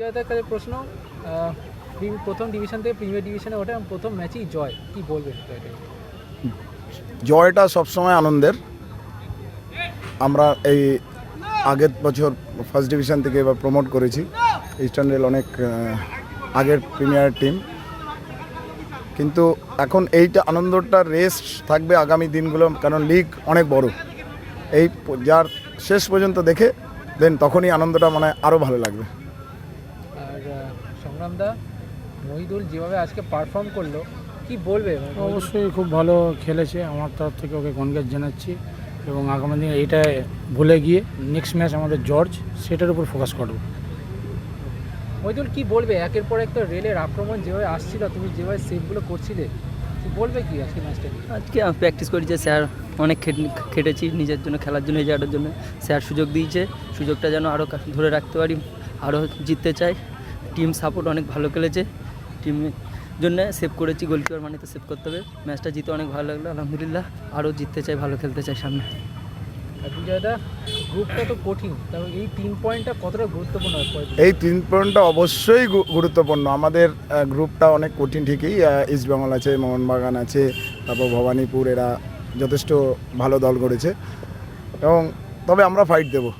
কাছে প্রশ্ন প্রথম ডিভিশন থেকে প্রিমিয়ার ডিভিশনে ওঠে প্রথম ম্যাচেই জয়। কি বলবেন জয়টা সবসময় আনন্দের। আমরা এই আগের বছর ফার্স্ট ডিভিশন থেকে এবার প্রমোট করেছি। ইস্টার্ন রেল অনেক আগের প্রিমিয়ার টিম কিন্তু এখন এইটা আনন্দটা রেস্ট থাকবে আগামী দিনগুলো, কারণ লিগ অনেক বড়। এই যার শেষ পর্যন্ত দেখে দেন তখনই আনন্দটা মানে আরও ভালো লাগবে। সংগ্রামদা মহিদুল যেভাবে আজকে পারফর্ম করল কি বলবে? মানে অবশ্যই খুব ভালো খেলেছে আমার তরফ থেকে ওকে কনগ্রেস জানাচ্ছি এবং আগামী দিনে এটা ভুলে গিয়ে নেক্সট ম্যাচ আমাদের জর্জ সেটার উপর ফোকাস করব। মহিদুল কি বলবে? একের পর এক তো রেলের আক্রমণ যেভাবে আসছিল তুমি যেভাবে সেভগুলো করছিলে বলবে কি আজকে ম্যাচটা আজকে প্র্যাকটিস করেছে স্যার অনেক খেট- খেটেছি নিজের জন্য খেলার জন্য জায়গাটার জন্য। স্যার সুযোগ দিয়েছে সুযোগটা যেন আরও ধরে রাখতে পারি আরও জিততে চাই। টিম সাপোর্ট অনেক ভালো খেলেছে। টিমের জন্য সেভ করেছি গোলকিপার মানে তো সেভ করতে হবে। ম্যাচটা জিতে অনেক ভালো লাগল আলহামদুলিল্লাহ। আরও জিততে চাই ভালো খেলতে চাই সামনে। বিজয়দা গ্রুপটা তো কঠিন এই তিন পয়েন্টটা কতটা গুরুত্বপূর্ণ পয়েন্ট এই তিন পয়েন্টটা অবশ্যই গুরুত্বপূর্ণ। আমাদের গ্রুপটা অনেক কঠিন ঠিকই ইস্টবেঙ্গল আছে মোহনবাগান আছে তারপর ভবানীপুর এরা যথেষ্ট ভালো দল করেছে। এবং তবে আমরা ফাইট দেবো।